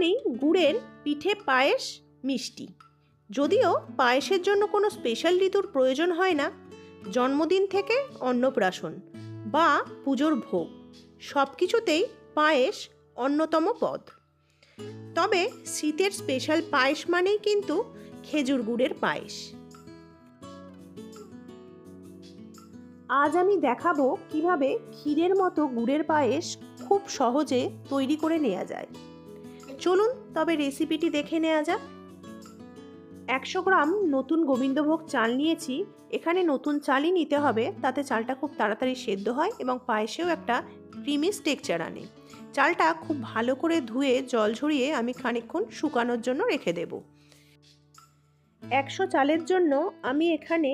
মানেই গুড়ের পিঠে পায়েস মিষ্টি। যদিও পায়েসের জন্য কোনো স্পেশাল ঋতুর প্রয়োজন হয় না, জন্মদিন থেকে অন্নপ্রাশন বা পুজোর ভোগ সব কিছুতেই পায়েস অন্যতম পদ। তবে শীতের স্পেশাল পায়েস মানেই কিন্তু খেজুর গুড়ের পায়েস। আজ আমি দেখাবো কীভাবে ক্ষীরের মতো গুড়ের পায়েস খুব সহজে তৈরি করে নেওয়া যায়। চলুন, তবে রেসিপিটি দেখে নেওয়া যাক। একশো গ্রাম নতুন গোবিন্দভোগ চাল নিয়েছি। এখানে নতুন চালই নিতে হবে, তাতে চালটা খুব তাড়াতাড়ি সেদ্ধ হয় এবং পায়েসেও একটা ক্রিমি স্টেকচার আনে। চালটা খুব ভালো করে ধুয়ে জল ঝরিয়ে আমি খানিকক্ষণ শুকানোর জন্য রেখে দেব। একশো চালের জন্য আমি এখানে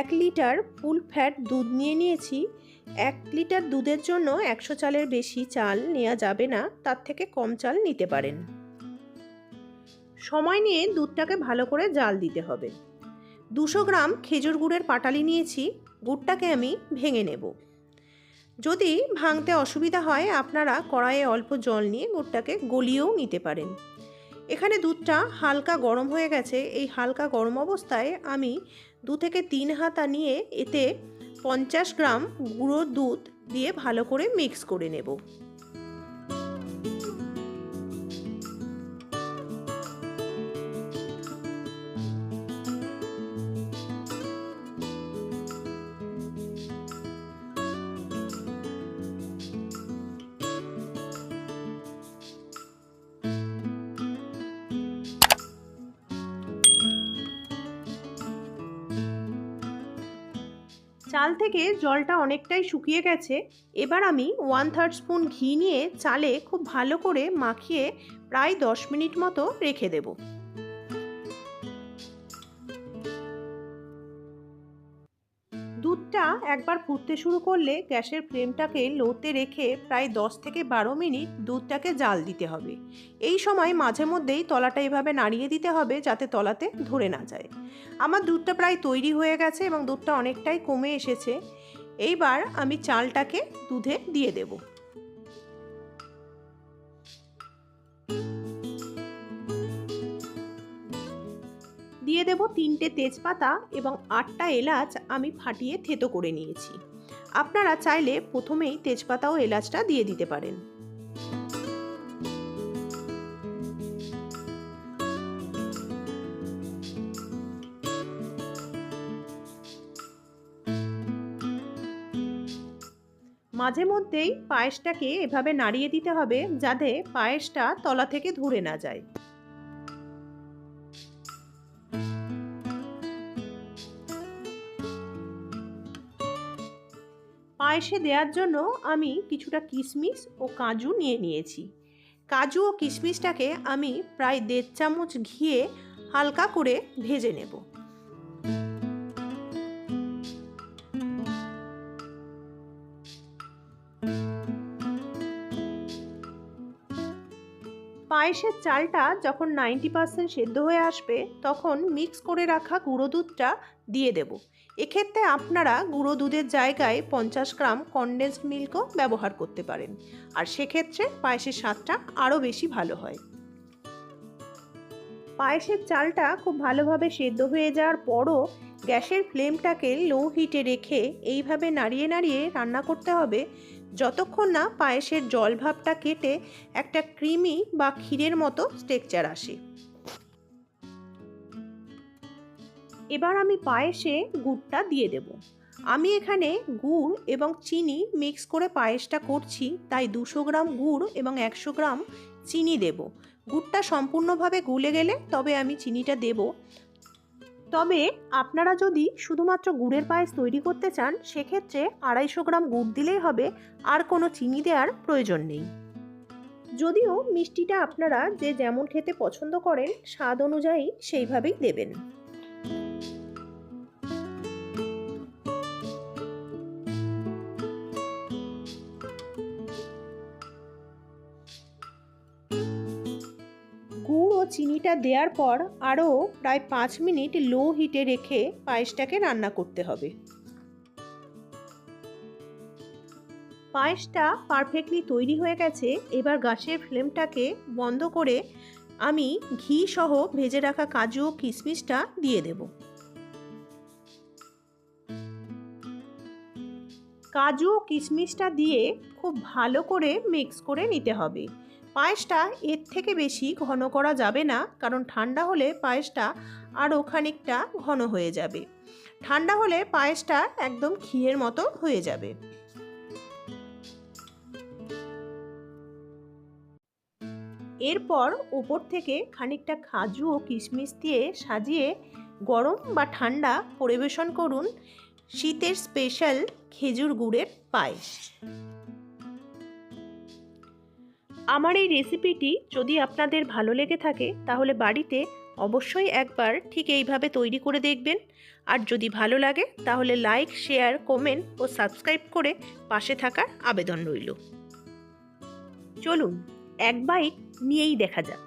এক লিটার ফুল ফ্যাট দুধ নিয়ে নিয়েছি। এক লিটার দুধের জন্য একশো চালের বেশি চাল নেওয়া যাবে না, তার থেকে কম চাল নিতে পারেন। সময় নিয়ে দুধটাকে ভালো করে জাল দিতে হবে। দুশো গ্রাম খেজুর গুড়ের পাটালি নিয়েছি, গুড়টাকে আমি ভেঙে নেব। যদি ভাঙতে অসুবিধা হয়, আপনারা কড়াইয়ে অল্প জল নিয়ে গুড়টাকে গলিয়েও নিতে পারেন। এখানে দুধটা হালকা গরম হয়ে গেছে, এই হালকা গরম অবস্থায় আমি দু থেকে তিন হাতা নিয়ে এতে পঞ্চাশ গ্রাম গুঁড়ো দুধ দিয়ে ভালো করে মিক্স করে নেব। চাল থেকে জলটা অনেকটাই শুকিয়ে গেছে, এবার আমি ওয়ান থার্ড স্পুন ঘি নিয়ে চালে খুব ভালো করে মাখিয়ে প্রায় দশ মিনিট মতো রেখে দেব। দুধটা একবার ফুটতে শুরু করলে গ্যাসের ফ্লেমটাকে লোতে রেখে প্রায় দশ থেকে বারো মিনিট দুধটাকে জাল দিতে হবে। এই সময় মাঝে মধ্যেই তলাটা এভাবে নাড়িয়ে দিতে হবে যাতে তলাতে ধরে না যায়। আমার দুধটা প্রায় তৈরি হয়ে গেছে এবং দুধটা অনেকটাই কমে এসেছে। এইবার আমি চালটাকে দুধে দিয়ে দেব। দিয়ে দেব তিনটে তেজপাতা এবং আটটা এলাচ আমি ফাটিয়ে থেতো করে নিয়েছি। আপনারা চাইলে প্রথমেই তেজপাতা ও এলাচটা দিয়ে দিতে পারেন। মাঝে মধ্যেই পায়েসটাকে এভাবে নাড়িয়ে দিতে হবে যাতে পায়েসটা তলা থেকে ধরে না যায়। পায়েসে দেওয়ার জন্য আমি কিছুটা কিশমিশ ও কাজু নিয়ে নিয়েছি। কাজু ও কিশমিশটাকে আমি প্রায় দেড় চামচ ঘিয়ে হালকা করে ভেজে নেব। পায়েসের চালটা যখন নাইনটি পার্সেন্ট সেদ্ধ হয়ে আসবে, তখন মিক্স করে রাখা গুঁড়ো দুধটা দিয়ে দেব। এক্ষেত্রে আপনারা গুঁড়ো দুধের জায়গায় পঞ্চাশ গ্রাম কনডেন্সড মিল্কও ব্যবহার করতে পারেন। আর সেক্ষেত্রে পায়েসের স্বাদটা আরও বেশি ভালো হয়। পায়েসের চালটা খুব ভালোভাবে সেদ্ধ হয়ে যাওয়ার পরও গ্যাসের ফ্লেমটাকে লো হিটে রেখে এইভাবে নাড়িয়ে নাড়িয়ে রান্না করতে হবে। যতক্ষণ না পায়েসের জল ভাবটা কেটে একটা ক্রিমি বা ক্ষীরের মতো স্ট্রেকচার আসে। এবার আমি পায়েসে গুড়টা দিয়ে দেব। আমি এখানে গুড় এবং চিনি মিক্স করে পায়েসটা করছি, তাই দুশো গ্রাম গুড় এবং একশো গ্রাম চিনি দেব। গুড়টা সম্পূর্ণভাবে গুলে গেলে তবে আমি চিনিটা দেব। তবে আপনারা যদি শুধুমাত্র গুড়ের পায়েস তৈরি করতে চান, সেক্ষেত্রে আড়াইশো গ্রাম গুড় দিলেই হবে, আর কোনো চিনি দেওয়ার প্রয়োজন নেই। যদিও মিষ্টিটা আপনারা যে যেমন খেতে পছন্দ করেন, স্বাদ অনুযায়ী সেইভাবেই দেবেন। চিনিটা দেওয়ার পর আরও প্রায় পাঁচ মিনিট লো হিটে রেখে পায়েসটাকে রান্না করতে হবে। পায়েসটা পারফেক্টলি তৈরি হয়ে গেছে, এবার গ্যাসের ফ্লেমটাকে বন্ধ করে আমি ঘি সহ ভেজে রাখা কাজু ও কিশমিশটা দিয়ে দেব। কাজু ও কিশমিশটা দিয়ে খুব ভালো করে মিক্স করে নিতে হবে। পায়েসটা এর থেকে বেশি ঘন করা যাবে না, কারণ ঠান্ডা হলে পায়েসটা আরও খানিকটা ঘন হয়ে যাবে। ঠান্ডা হলে পায়েসটা একদম ক্ষীরের মতো হয়ে যাবে। এরপর ওপর থেকে খানিকটা কাজু ও কিশমিশ দিয়ে সাজিয়ে গরম বা ঠান্ডা পরিবেশন করুন শীতের স্পেশাল খেজুর গুড়ের পায়েস। আমার এই রেসিপিটি যদি আপনাদের ভালো লেগে থাকে, তাহলে বাড়িতে অবশ্যই একবার ঠিক এইভাবে তৈরি করে দেখবেন। আর যদি ভালো লাগে, তাহলে লাইক শেয়ার কমেন্ট ও সাবস্ক্রাইব করে পাশে থাকার আবেদন রইল। চলুন, এক বাইট নিয়েই দেখা যাক।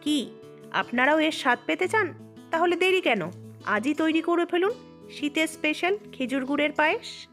কি, আপনারাও এর স্বাদ পেতে চান? তাহলে দেরি কেন? আজই তৈরি করে ফেলুন। শীতের স্পেশাল খেজুর গুড়ের পায়েস।